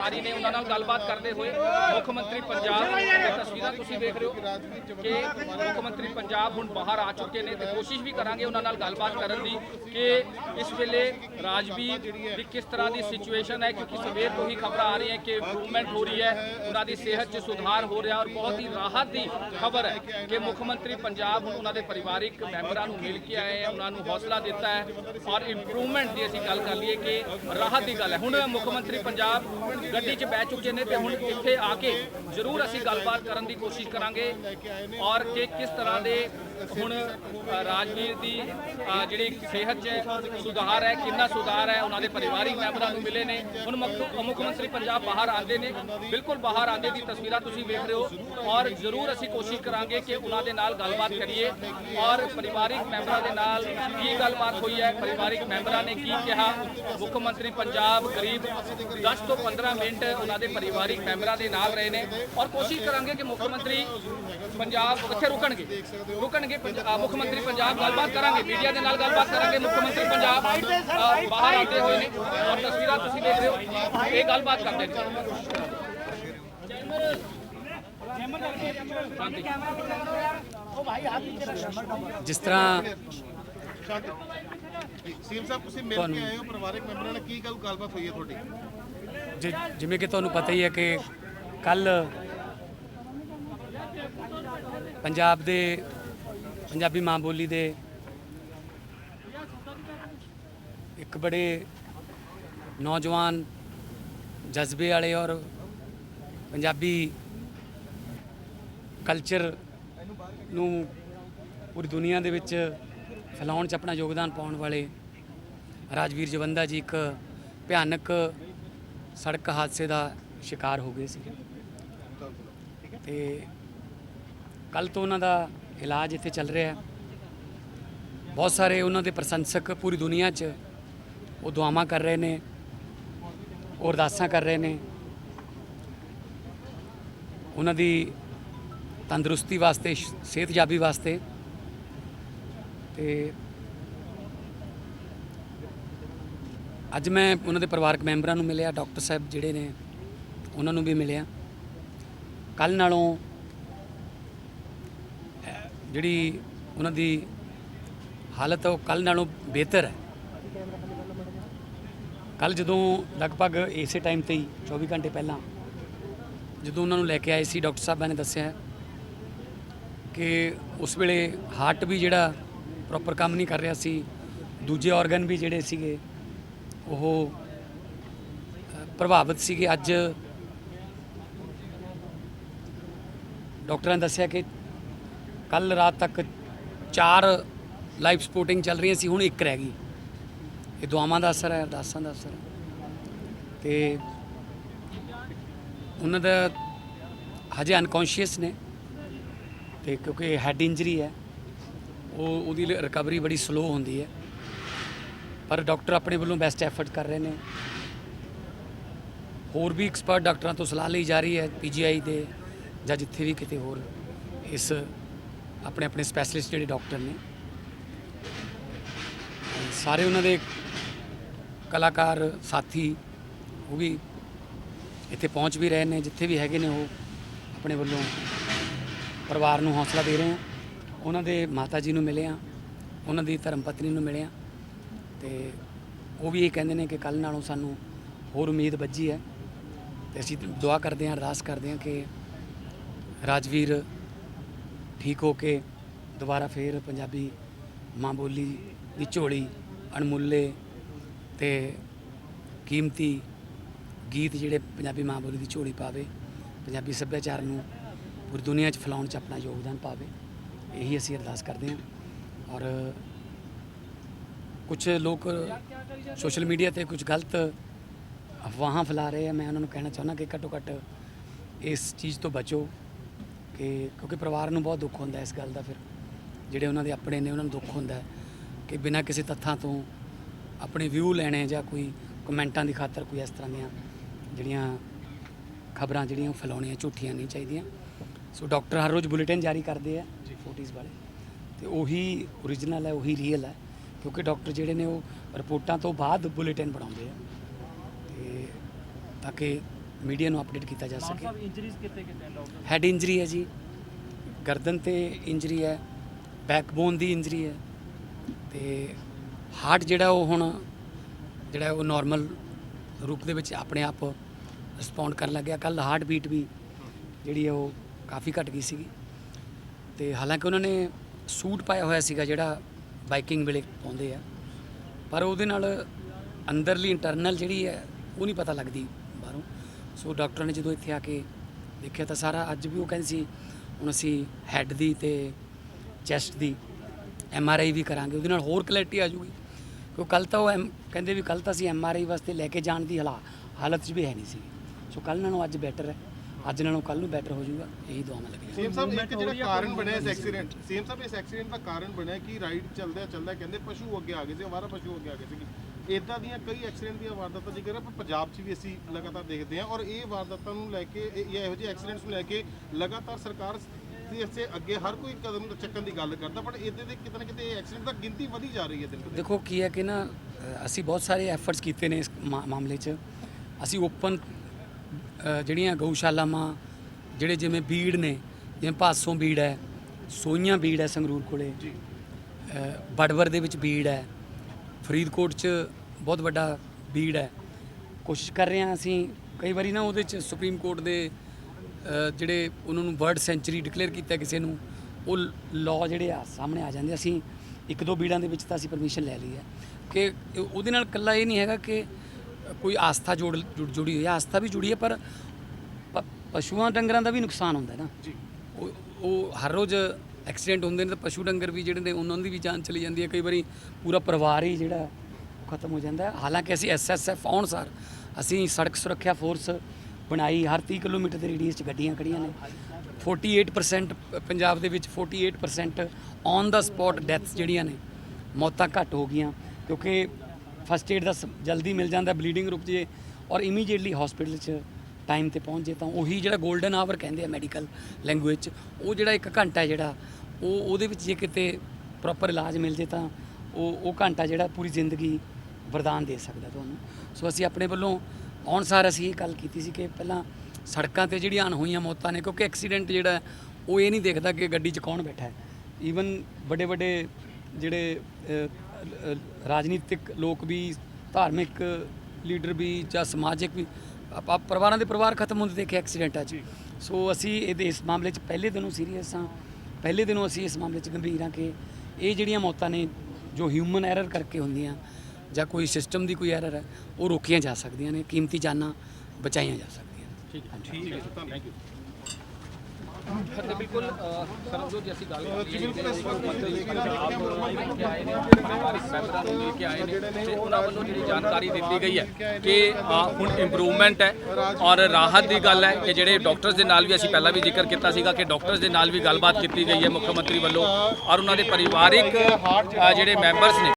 ਆਰੀ ਨੇ ਉਹਨਾਂ ਨਾਲ ਗੱਲਬਾਤ ਕਰਦੇ ਹੋਏ ਮੁੱਖ ਮੰਤਰੀ ਪੰਜਾਬ ਦੀਆਂ ਤਸਵੀਰਾਂ ਤੁਸੀਂ ਦੇਖ ਰਹੇ ਹੋ ਕਿ ਮੁੱਖ ਮੰਤਰੀ ਪੰਜਾਬ ਹੁਣ ਬਾਹਰ ਆ ਚੁੱਕੇ ਨੇ ਤੇ ਕੋਸ਼ਿਸ਼ ਵੀ ਕਰਾਂਗੇ ਉਹਨਾਂ ਨਾਲ ਗੱਲਬਾਤ ਕਰਨ ਦੀ ਕਿ ਇਸ ਵੇਲੇ ਰਾਜਵੀਰ ਦੀ ਕਿਸ ਤਰ੍ਹਾਂ ਦੀ ਸਿਚੁਏਸ਼ਨ ਹੈ, ਕਿਉਂਕਿ ਸਵੇਰ ਤੋਂ ਹੀ ਖਬਰਾਂ ਆ ਰਹੀਆਂ ਕਿ ਇੰਪਰੂਵਮੈਂਟ ਹੋ ਰਹੀ ਹੈ, ਉਹਨਾਂ ਦੀ ਸਿਹਤ 'ਚ ਸੁਧਾਰ ਹੋ ਰਿਹਾ ਔਰ ਬਹੁਤ ਹੀ ਰਾਹਤ ਦੀ ਖਬਰ ਹੈ ਕਿ ਮੁੱਖ ਮੰਤਰੀ ਪੰਜਾਬ ਹੁਣ ਉਹਨਾਂ ਦੇ ਪਰਿਵਾਰਿਕ ਮੈਂਬਰਾਂ ਨੂੰ ਮਿਲ ਕੇ ਆਏ ਹੈ, ਉਹਨਾਂ ਨੂੰ ਹੌਸਲਾ ਦਿੱਤਾ ਹੈ ਔਰ ਇੰਪਰੂਵਮੈਂਟ ਦੀ ਅਸੀਂ ਗੱਲ ਕਰ ਲਈਏ ਕਿ ਰਾਹਤ ਦੀ ਗੱਲ ਹੈ। ਹੁਣ ਮੁੱਖ ਮੰਤਰੀ ਪੰਜਾਬ ਗੱਡੀ 'ਚ ਬਹਿ ਚੁੱਕੇ ਨੇ ਤੇ ਹੁਣ ਇੱਥੇ ਆ ਕੇ ਜ਼ਰੂਰ ਅਸੀਂ ਗੱਲਬਾਤ ਕਰਨ ਦੀ ਕੋਸ਼ਿਸ਼ ਕਰਾਂਗੇ ਔਰ ਕਿ ਕਿਸ ਤਰ੍ਹਾਂ ਦੇ ਹੁਣ ਰਾਜਵੀਰ ਦੀ ਜਿਹੜੀ ਸਿਹਤ 'ਚ ਸੁਧਾਰ ਹੈ, ਕਿੰਨਾ ਸੁਧਾਰ ਹੈ, ਉਹਨਾਂ ਦੇ ਪਰਿਵਾਰਿਕ ਮੈਂਬਰਾਂ ਨੂੰ ਮਿਲੇ ਨੇ। ਹੁਣ ਮੁੱਖ ਮੁੱਖ ਮੰਤਰੀ ਪੰਜਾਬ ਬਾਹਰ ਆਉਂਦੇ ਨੇ, ਬਿਲਕੁਲ ਬਾਹਰ ਆਉਂਦੇ ਦੀ ਤਸਵੀਰਾਂ ਤੁਸੀਂ ਵੇਖ ਰਹੇ ਹੋ ਔਰ ਜ਼ਰੂਰ ਅਸੀਂ ਕੋਸ਼ਿਸ਼ ਕਰਾਂਗੇ ਕਿ ਉਹਨਾਂ ਦੇ ਨਾਲ ਗੱਲਬਾਤ ਕਰੀਏ ਔਰ ਪਰਿਵਾਰਿਕ ਮੈਂਬਰਾਂ ਦੇ ਨਾਲ ਕੀ ਗੱਲਬਾਤ ਹੋਈ ਹੈ, ਪਰਿਵਾਰਿਕ ਮੈਂਬਰਾਂ ਨੇ ਕੀ ਕਿਹਾ, ਮੁੱਖ ਮੰਤਰੀ ਪੰਜਾਬ ਕਰੀਬ 10 ਤੋਂ 15 ਮਿੰਟ ਉਹਨਾਂ ਦੇ ਪਰਿਵਾਰਿਕ ਮੈਂਬਰਾਂ ਦੇ ਨਾਲ ਰਹੇ ਨੇ ਔਰ ਕੋਸ਼ਿਸ਼ ਕਰਾਂਗੇ ਕਿ ਮੁੱਖ ਮੰਤਰੀ ਪੰਜਾਬ ਕਿੱਥੇ ਰੁਕਣਗੇ ਰੁਕਣਗੇ ਅ, ਮੁੱਖ ਮੰਤਰੀ ਪੰਜਾਬ ਗੱਲਬਾਤ ਕਰਾਂਗੇ ਮੀਡੀਆ ਦੇ ਨਾਲ ਗੱਲਬਾਤ ਕਰਾਂਗੇ ਮੁੱਖ ਮੰਤਰੀ ਪੰਜਾਬ ਬਾਹਰ ਆਉਂਦੇ ਹੋਏ ਨੇ। ਔਰ ਤਸਵੀਰਾਂ ਤੁਸੀਂ ਦੇਖ ਰਹੇ ਹੋ ਇਹ ਗੱਲਬਾਤ ਕਰਦੇ ਨੇ। ਜਿਸ ਤਰ੍ਹਾਂ ਸੀਐਮ ਸਾਹਿਬ ਤੁਸੀਂ ਮਿਲ ਕੇ ਆਏ ਹੋ ਪਰਿਵਾਰਕ ਮੈਂਬਰਾਂ ਨਾਲ ਕੀ ਗੱਲ ਗੱਲਬਾਤ ਹੋਈ ਹੈ ਤੁਹਾਡੀ? ਜਿਵੇਂ ਕਿ ਤੁਹਾਨੂੰ ਪਤਾ ਹੀ ਹੈ ਕਿ ਕੱਲ ਪੰਜਾਬ ਦੇ ਪੰਜਾਬੀ ਮਾਂ ਬੋਲੀ ਦੇ ਇੱਕ ਬੜੇ ਨੌਜਵਾਨ ਜਜ਼ਬੇ ਵਾਲੇ ਔਰ ਪੰਜਾਬੀ ਕਲਚਰ ਨੂੰ ਪੂਰੀ ਦੁਨੀਆ ਦੇ ਵਿੱਚ ਫੈਲਾਉਣ 'ਚ ਆਪਣਾ ਯੋਗਦਾਨ ਪਾਉਣ ਵਾਲੇ ਰਾਜਵੀਰ ਜਵੰਦਾ ਜੀ ਇੱਕ ਭਿਆਨਕ ਸੜਕ ਹਾਦਸੇ ਦਾ ਸ਼ਿਕਾਰ ਹੋ ਗਏ ਸੀ ਤੇ ਕੱਲ ਤੋਂ ਉਹਨਾਂ ਦਾ ਇਲਾਜ ਇੱਥੇ ਚੱਲ ਰਿਹਾ ਹੈ। ਬਹੁਤ ਸਾਰੇ ਉਹਨਾਂ ਦੇ ਪ੍ਰਸ਼ੰਸਕ ਪੂਰੀ ਦੁਨੀਆ 'ਚ ਉਹ ਦੁਆਵਾਂ ਕਰ ਰਹੇ ਨੇ, ਉਹ ਅਰਦਾਸਾਂ ਕਰ ਰਹੇ ਨੇ। ਉਹਨਾਂ ਦੀ ਤੰਦਰੁਸਤੀ ਵਾਸਤੇ ਸਿਹਤਯਾਬੀ ਵਾਸਤੇ ਤੇ ਅੱਜ ਮੈਂ ਉਹਨਾਂ ਦੇ ਪਰਿਵਾਰਕ ਮੈਂਬਰਾਂ ਨੂੰ ਮਿਲਿਆ, ਡਾਕਟਰ ਸਾਹਿਬ ਜਿਹੜੇ ਨੇ, ਉਹਨਾਂ ਨੂੰ ਵੀ ਮਿਲਿਆ। ਕੱਲ ਨਾਲੋਂ ਜਿਹੜੀ ਉਹਨਾਂ ਦੀ ਹਾਲਤ ਉਹ ਕੱਲ ਨਾਲੋਂ ਬਿਹਤਰ ਹੈ। ਕੱਲ ਜਦੋਂ ਲਗਭਗ ਇਸੇ ਟਾਈਮ ਤੇ ਹੀ 24 ਘੰਟੇ ਪਹਿਲਾਂ, ਜਦੋਂ ਉਹਨਾਂ ਨੂੰ ਲੈ ਕੇ ਆਏ ਸੀ, ਡਾਕਟਰ ਸਾਹਿਬਾਂ ਨੇ ਦੱਸਿਆ ਕਿ ਉਸ ਵੇਲੇ ਹਾਰਟ ਵੀ ਜਿਹੜਾ ਪ੍ਰੋਪਰ ਕੰਮ ਨਹੀਂ ਕਰ ਰਿਹਾ ਸੀ, ਦੂਜੇ ਆਰਗਨ ਵੀ ਜਿਹੜੇ ਸੀਗੇ, ਉਹ ਪ੍ਰਭਾਵਿਤ ਸੀਗੇ। ਅੱਜ ਡਾਕਟਰਾਂ ਨੇ ਦੱਸਿਆ ਕਿ ਕੱਲ ਰਾਤ ਤੱਕ ਚਾਰ ਲਾਈਫ ਸਪੋਰਟਿੰਗ ਚੱਲ ਰਹੀਆਂ ਸੀ, ਹੁਣ ਇੱਕ ਰਹਿ ਗਈ। ਇਹ ਦੁਆਵਾਂ ਦਾ ਅਸਰ ਹੈ, ਅਰਦਾਸਾਂ ਦਾ ਅਸਰ ਹੈ। ਤੇ ਉਹਨਾਂ ਦਾ ਹਜੇ ਅਨਕੌਂਸ਼ੀਅਸ ਨੇ, ਤੇ ਕਿਉਂਕਿ ਹੈਡ ਇੰਜਰੀ ਹੈ, ਉਹ ਉਹਦੀ ਰਿਕਵਰੀ ਬੜੀ ਸਲੋ ਹੁੰਦੀ ਹੈ। ਪਰ ਡਾਕਟਰ ਆਪਣੇ ਵੱਲੋਂ ਬੈਸਟ ਐਫਰਟ ਕਰ ਰਹੇ ਨੇ। ਹੋਰ ਵੀ ਐਕਸਪਰਟ ਡਾਕਟਰਾਂ ਤੋਂ ਸਲਾਹ ਲਈ ਜਾ ਰਹੀ ਹੈ ਪੀਜੀਆਈ ਦੇ ਜਾਂ ਜਿੱਥੇ ਵੀ ਕਿਤੇ ਹੋਰ ਇਸ ਆਪਣੇ ਆਪਣੇ ਸਪੈਸ਼ਲਿਸਟ ਜਿਹੜੇ ਡਾਕਟਰ ਨੇ। ਸਾਰੇ ਉਹਨਾਂ ਦੇ ਕਲਾਕਾਰ, ਸਾਥੀ ਉਹ ਵੀ ਇੱਥੇ ਪਹੁੰਚ ਵੀ ਰਹੇ ਨੇ, ਜਿੱਥੇ ਵੀ ਹੈਗੇ ਨੇ ਉਹ ਆਪਣੇ ਵੱਲੋਂ ਪਰਿਵਾਰ ਨੂੰ ਹੌਸਲਾ ਦੇ ਰਹੇ ਆ। ਉਹਨਾਂ ਦੇ ਮਾਤਾ ਜੀ ਨੂੰ ਮਿਲੇ ਆ, ਉਹਨਾਂ ਦੀ ਧਰਮ ਪਤਨੀ ਨੂੰ ਮਿਲੇ ਆ ਤੇ ਉਹ ਵੀ ਇਹ ਕਹਿੰਦੇ ਨੇ ਕਿ ਕੱਲ ਨਾਲੋਂ ਸਾਨੂੰ ਹੋਰ ਉਮੀਦ ਵੱਜੀ ਹੈ ਤੇ ਅਸੀਂ ਦੁਆ ਕਰਦੇ ਹਾਂ, ਅਰਦਾਸ ਕਰਦੇ ਹਾਂ ਕਿ ਰਾਜਵੀਰ ਠੀਕ ਹੋ ਕੇ ਦੁਬਾਰਾ ਫੇਰ ਪੰਜਾਬੀ ਮਾਂ ਬੋਲੀ ਦੀ ਝੋਲੀ ਅਣਮੁੱਲੇ ਤੇ ਕੀਮਤੀ ਗੀਤ ਜਿਹੜੇ ਪੰਜਾਬੀ ਮਾਂ ਬੋਲੀ ਦੀ ਝੋਲੀ ਪਾਵੇ, ਪੰਜਾਬੀ ਸੱਭਿਆਚਾਰ ਨੂੰ ਪੂਰੀ ਦੁਨੀਆ 'ਚ ਫੈਲਾਉਣ 'ਚ ਆਪਣਾ ਯੋਗਦਾਨ ਪਾਵੇ, ਇਹੀ ਅਸੀਂ ਅਰਦਾਸ ਕਰਦੇ ਹਾਂ। ਔਰ ਕੁਝ ਲੋਕ ਸੋਸ਼ਲ ਮੀਡੀਆ ਤੇ ਕੁਝ ਗਲਤ ਅਫਵਾਹਾਂ ਫੈਲਾ ਰਹੇ ਆ, ਮੈਂ ਉਹਨਾਂ ਨੂੰ ਕਹਿਣਾ ਚਾਹੁੰਦਾ ਕਿ ਘੱਟੋ ਘੱਟ ਇਸ ਚੀਜ਼ ਤੋਂ ਬਚੋ। ਕਿ ਕਿਉਂਕਿ ਪਰਿਵਾਰ ਨੂੰ ਬਹੁਤ ਦੁੱਖ ਹੁੰਦਾ ਇਸ ਗੱਲ ਦਾ ਫਿਰ ਜਿਹੜੇ ਉਹਨਾਂ ਦੇ ਆਪਣੇ ਨੇ ਉਹਨਾਂ ਨੂੰ ਦੁੱਖ ਹੁੰਦਾ ਕਿ ਬਿਨਾਂ ਕਿਸੇ ਤੱਥਾਂ ਤੋਂ ਆਪਣੇ ਵਿਊ ਲੈਣੇ ਜਾਂ ਕੋਈ ਕਮੈਂਟਾਂ ਦੀ ਖਾਤਰ ਕੋਈ ਇਸ ਤਰ੍ਹਾਂ ਦੀਆਂ ਜਿਹੜੀਆਂ ਖਬਰਾਂ ਜਿਹੜੀਆਂ ਫੈਲਾਉਣੀਆਂ ਝੂਠੀਆਂ ਨਹੀਂ ਚਾਹੀਦੀਆਂ। ਸੋ ਡਾਕਟਰ ਹਰ ਰੋਜ਼ ਬੁਲੇਟਿਨ ਜਾਰੀ ਕਰਦੇ ਆ ਫੋਟੋਜ਼ ਵਾਲੇ। ਤੇ ਉਹੀ ਓਰੀਜਨਲ ਹੈ ਉਹੀ ਰੀਅਲ ਹੈ ਕਿਉਂਕਿ ਡਾਕਟਰ ਜਿਹੜੇ ਨੇ ਉਹ ਰਿਪੋਰਟਾਂ ਤੋਂ ਬਾਅਦ ਬੁਲੇਟਿਨ ਬਣਾਉਂਦੇ ਆ। ਤੇ ਤਾਂ ਕਿ ਮੀਡੀਆ ਨੂੰ ਅਪਡੇਟ ਕੀਤਾ ਜਾ ਸਕੇ। ਸਾਹਿਬ ਇੰਜਰੀਜ਼ ਡਾਕਟਰ ਹੈਡ ਇੰਜਰੀ ਹੈ ਜੀ। ਗਰਦਨ ਤੇ ਇੰਜਰੀ ਹੈ। ਬੈਕਬੋਨ ਦੀ ਇੰਜਰੀ ਹੈ। ਤੇ ਹਾਰਟ ਜਿਹੜਾ ਉਹ ਹੁਣ ਜਿਹੜਾ ਉਹ ਨਾਰਮਲ ਰੂਪ ਦੇ ਵਿੱਚ ਆਪਣੇ ਆਪ ਰਿਸਪੌਂਡ ਕਰਨ ਲੱਗਿਆ। ਕੱਲ ਹਾਰਟ ਬੀਟ ਵੀ ਜਿਹੜੀ ਹੈ ਉਹ ਕਾਫੀ ਘਟ ਗਈ ਸੀਗੀ। ਤੇ ਹਾਲਾਂਕਿ ਉਹਨਾਂ ਨੇ ਸੂਟ ਪਾਇਆ ਹੋਇਆ ਸੀਗਾ ਜਿਹੜਾ ਬਾਈਕਿੰਗ ਵੇਲੇ ਪਾਉਂਦੇ ਆ। ਪਰ ਉਹਦੇ ਨਾਲ ਅੰਦਰਲੀ ਇੰਟਰਨਲ ਜਿਹੜੀ ਹੈ ਉਹ ਨਹੀਂ ਪਤਾ ਲੱਗਦੀ। ਸੋ ਡਾਕਟਰਾਂ ਨੇ ਜਦੋਂ ਇੱਥੇ ਆ ਕੇ ਦੇਖਿਆ ਤਾਂ ਸਾਰਾ ਅੱਜ ਵੀ ਉਹ ਕਹਿੰਦੇ ਸੀ, ਹੁਣ ਅਸੀਂ ਹੈੱਡ ਦੀ ਤੇ ਚੈਸਟ ਦੀ ਐਮ ਆਰ ਆਈ ਵੀ ਕਰਾਂਗੇ, ਉਹਦੇ ਨਾਲ ਹੋਰ ਕਲੈਰਿਟੀ ਆ ਜੂਗੀ ਕਿਉਂ ਕੱਲ ਤਾਂ ਉਹ ਐਮ- ਕਹਿੰਦੇ ਵੀ ਕੱਲ ਤਾਂ ਅਸੀਂ ਐਮ ਆਰ ਆਈ ਵਾਸਤੇ ਲੈ ਕੇ ਜਾਣ ਦੀ ਹਾਲਾ, ਹਾਲਤ 'ਚ ਵੀ ਹੈ ਨਹੀਂ ਸੀ। ਸੋ ਕੱਲ ਨਾਲੋਂ ਅੱਜ ਬੈਟਰ ਹੈ। ਅੱਜ ਨਾਲੋਂ ਕੱਲ ਨੂੰ ਬੈਟਰ ਹੋ ਜਾਊਗਾ, ਇਹੀ ਦੁਆਵਾਂ ਲੱਗੀਆਂ। ਸੀਐਮ ਸਾਹਿਬ, ਇੱਕ ਜਿਹੜਾ ਕਾਰਨ ਬਣਿਆ ਇਸ ਐਕਸੀਡੈਂਟ ਸੀਐਮ ਸਾਹਿਬ, ਇਸ ਐਕਸੀਡੈਂਟ ਦਾ ਕਾਰਨ ਬਣਿਆ ਕਿ ਰਾਈਡ ਚੱਲਦਾ ਚੱਲਦਾ ਕਹਿੰਦੇ ਪਸ਼ੂ ਅੱਗੇ ਆ ਗਏ ਸੀ, ਅਵਾਰਾ ਪਸ਼ੂ ਅੱਗੇ ਆ ਗਏ ਸੀ ਇਦਾਂ ਦੀਆਂ ਕਈ ਐਕਸੀਡੈਂਟ ਦੀਆਂ ਵਾਰਦਾਤਾਂ ਜ਼ਿਕਰ ਹੈ ਪਰ ਪੰਜਾਬ 'ਚ ਵੀ ਅਸੀਂ ਲਗਾਤਾਰ ਦੇਖਦੇ ਹਾਂ ਔਰ ਇਹ ਵਾਰਦਾਤਾਂ ਨੂੰ ਲੈ ਕੇ ਇਹ- ਜਾਂ ਇਹੋ ਜਿਹੇ ਐਕਸੀਡੈਂਟਸ ਨੂੰ ਲੈ ਕੇ ਲਗਾਤਾਰ ਸਰਕਾਰ ਦੇ ਇਸੇ ਅੱਗੇ ਹਰ ਕੋਈ ਕਦਮ ਚੱਕਣ ਦੀ ਗੱਲ ਕਰਦਾ ਪਰ ਇਹਦੇ ਦੇ ਕਿਤੇ ਨਾ ਕਿਤੇ ਐਕਸੀਡੈਂਟ ਦਾ ਗਿਣਤੀ ਵਧੀ ਜਾ ਰਹੀ ਹੈ ਦਿਨ ਬ ਦਿਨ। ਦੇਖੋ ਕੀ ਹੈ ਕਿ ਨਾ ਅ, ਅਸੀਂ ਬਹੁਤ ਸਾਰੇ ਐਫਰਟਸ ਕੀਤੇ ਨੇ ਇਸ ਮਾ- ਮਾਮਲੇ 'ਚ। ਅਸੀਂ ਓਪਨ ਜਿਹੜੀਆਂ ਗਊਸ਼ਾਲਾਵਾਂ ਜਿਹੜੇ ਜਿਵੇਂ ਬੀੜ ਨੇ ਜਿਵੇਂ ਭਾਸੋਂ ਬੀੜ ਹੈ ਸੋਈਆਂ ਬੀੜ ਹੈ ਸੰਗਰੂਰ ਕੋਲੇ ਜੀ। ਅ, ਬੜਵਰ ਦੇ ਵਿੱਚ ਬੀੜ ਹੈ ਫਰੀਦਕੋਟ 'ਚ ਬਹੁਤ ਵੱਡਾ ਬੀੜ ਹੈ। ਕੋਸ਼ਿਸ਼ ਕਰ ਰਹੇ ਹਾਂ ਅਸੀਂ ਕਈ ਵਾਰੀ ਨਾ ਉਹਦੇ 'ਚ ਸੁਪਰੀਮ ਕੋਰਟ ਦੇ ਜਿਹੜੇ ਉਹਨਾਂ ਨੂੰ ਵਰਡ ਸੈਂਚੁਰੀ ਡਿਕਲੇਅਰ ਕੀਤਾ ਕਿਸੇ ਨੂੰ ਉਹ ਲਾਅ ਜਿਹੜੇ ਆ ਸਾਹਮਣੇ ਆ ਜਾਂਦੇ ਅਸੀਂ ਇੱਕ ਦੋ ਬੀੜਾਂ ਦੇ ਵਿੱਚ ਤਾਂ ਅਸੀਂ ਪਰਮਿਸ਼ਨ ਲੈ ਲਈ ਹੈ ਕਿ ਉਹਦੇ ਨਾਲ ਇਕੱਲਾ ਇਹ ਨਹੀਂ ਹੈਗਾ ਕਿ ਕੋਈ ਆਸਥਾ ਜੋੜ ਜੁੜ- ਜੁੜੀ ਹੋਈ ਹੈ। ਆਸਥਾ ਵੀ ਜੁੜੀ ਹੈ ਪਰ ਪਸ਼ੂਆਂ ਡੰਗਰਾਂ ਦਾ ਵੀ ਨੁਕਸਾਨ ਹੁੰਦਾ ਹੈ ਨਾ। ਜੀ। ਉਹ ਹਰ ਰੋਜ਼ ਐਕਸੀਡੈਂਟ ਹੁੰਦੇ ਨੇ ਤਾਂ ਪਸ਼ੂ ਡੰਗਰ ਵੀ ਜਿਹੜੇ ਨੇ ਉਹਨਾਂ ਦੀ ਵੀ ਜਾਨ ਚਲੀ ਜਾਂਦੀ ਹੈ। ਕਈ ਵਾਰੀ ਪੂਰਾ ਪਰਿਵਾਰ ਹੀ ਜਿਹੜਾ ਖਤਮ ਹੋ ਜਾਂਦਾ ਹੈ। ਹਾਲਾਂਕਿ ਅਸੀਂ ਐਸਐਸਐਫ ਆਉਣ ਸਾਰ ਅਸੀਂ ਸੜਕ ਸੁਰੱਖਿਆ ਫੋਰਸ ਬਣਾਈ, ਹਰ 30 ਕਿਲੋਮੀਟਰ ਦੇ ਰੇਡੀਅਸ 'ਚ ਗੱਡੀਆਂ ਖੜੀਆਂ ਨੇ। 48% ਪ- ਪੰਜਾਬ ਦੇ ਵਿੱਚ 48% ਔਨ ਦਾ ਸਪੌਟ ਡੈਥਸ ਜਿਹੜੀਆਂ ਨੇ, ਮੌਤਾਂ ਘੱਟ ਹੋ ਗਈਆਂ। ਕਿਉਂਕਿ ਫਸਟ ਏਡ ਦਾ ਸ- ਜਲਦੀ ਮਿਲ ਜਾਂਦਾ ਬਲੀਡਿੰਗ ਰੁਕ ਜੇ ਔਰ ਇਮੀਡੀਏਟਲੀ ਹਸਪੀਟਲ 'ਚ ਟਾਈਮ ਤੇ ਪਹੁੰਚ ਜੇ ਤਾਂ ਉਹੀ ਜਿਹੜਾ 골ਡਨ ਆਵਰ ਕਹਿੰਦੇ ਆ ਮੈਡੀਕਲ ਲੈਂਗੁਏਜ 'ਚ, ਉਹ ਜਿਹੜਾ ਇੱਕ ਘੰਟਾ ਜਿਹੜਾ, ਉਹ ਉਹਦੇ ਵਿੱਚ ਜੇ ਕਿਤੇ ਪ੍ਰੋਪਰ ਇਲਾਜ ਮਿਲ ਜੇ ਤਾਂ ਉਹ ਉਹ ਘੰਟਾ ਜਿਹੜਾ ਪੂਰੀ ਜ਼ਿੰਦਗੀ ਵਰਦਾਨ ਦੇ ਸਕਦਾ ਤੁਹਾਨੂੰ। ਸੋ ਅਸੀਂ ਆਪਣੇ ਵੱਲੋਂ ਆਉਣ ਸਾਰ ਅਸੀਂ ਇਹ ਗੱਲ ਕੀਤੀ ਸੀ ਕਿ ਪਹਿਲਾਂ ਸੜਕਾਂ ਤੇ ਜਿਹੜੀਆਂ ਅਣਹੋਈਆਂ ਮੌਤਾਂ ਨੇ, ਕਿਉਂਕਿ ਐਕਸੀਡੈਂਟ ਜਿਹੜਾ, ਉਹ ਇਹ ਨਹੀਂ ਦੇਖਦਾ ਕਿ ਗੱਡੀ 'ਚ ਕੌਣ ਬੈਠਾ ਹੈ। ਈਵਨ ਵੱਡੇ ਵੱਡੇ ਜਿਹੜੇ ਰਾਜਨੀਤਿਕ ਲੋਕ ਵੀ, ਧਾਰਮਿਕ ਲੀਡਰ ਵੀ ਜਾਂ ਸਮਾਜਿਕ ਵੀ ਆਪਾਂ ਪਰਿਵਾਰਾਂ ਦੇ ਪਰਿਵਾਰ ਖਤਮ ਹੁੰਦੇ ਦੇਖੇ ਐਕਸੀਡੈਂਟਾਂ 'ਚ ਸੋ ਅਸੀਂ ਇਹਦੇ ਇਸ ਮਾਮਲੇ 'ਚ ਪਹਿਲੇ ਦਿਨੋਂ ਸੀਰੀਅਸ ਹਾਂ। ਪਹਿਲੇ ਦਿਨੋਂ ਅਸੀਂ ਇਸ ਮਾਮਲੇ 'ਚ ਗੰਭੀਰ ਹਾਂ ਕਿ ਇਹ ਜਿਹੜੀਆਂ ਮੌਤਾਂ ਨੇ ਜੋ ਹਿਊਮਨ ਐਰਰ ਕਰਕੇ ਹੁੰਦੀਆਂ ਜਾਂ ਕੋਈ ਸਿਸਟਮ ਦੀ ਕੋਈ ਐਰਰ ਹੈ ਉਹ ਰੋਕੀਆਂ ਜਾ ਸਕਦੀਆਂ ਨੇ ਕੀਮਤੀ ਜਾਨਾਂ ਬਚਾਈਆਂ ਜਾ ਸਕਦੀਆਂ ਨੇ। ਠੀਕ ਹੈ। ਥੈਂਕ ਯੂ ਬਿਲਕੁਲ ਸਰਬਜੋਤ ਜੀ ਅਸੀਂ ਗੱਲ ਕਰ ਜੀ ਬਿਲਕੁਲ ਇਸ ਵਕਤ ਦੇਖ ਰਹੇ ਆਏ ਨੇ ਪਰਿਵਾਰਿਕ ਮੈਂਬਰਾਂ ਨੂੰ ਲੈ ਕੇ ਆਏ ਨੇ ਤੇ ਉਹਨਾਂ ਵੱਲੋਂ ਜਿਹੜੀ ਜਾਣਕਾਰੀ ਦਿੱਤੀ ਗਈ ਹੈ ਕਿ ਅ, ਹੁਣ ਇੰਪਰੂਵਮੈਂਟ ਹੈ ਔਰ ਰਾਹਤ ਦੀ ਗੱਲ ਹੈ ਕਿ ਜਿਹੜੇ ਡਾਕਟਰਸ ਦੇ ਨਾਲ ਵੀ ਅਸੀਂ ਪਹਿਲਾਂ ਵੀ ਜ਼ਿਕਰ ਕੀਤਾ ਸੀਗਾ ਕਿ ਡਾਕਟਰਸ ਦੇ ਨਾਲ ਵੀ ਗੱਲਬਾਤ ਕੀਤੀ ਗਈ ਹੈ ਮੁੱਖ ਮੰਤਰੀ ਵੱਲੋਂ ਔਰ ਉਹਨਾਂ ਦੇ ਪਰਿਵਾਰਿਕ ਅ, ਜਿਹੜੇ ਮੈਂਬਰਸ ਨੇ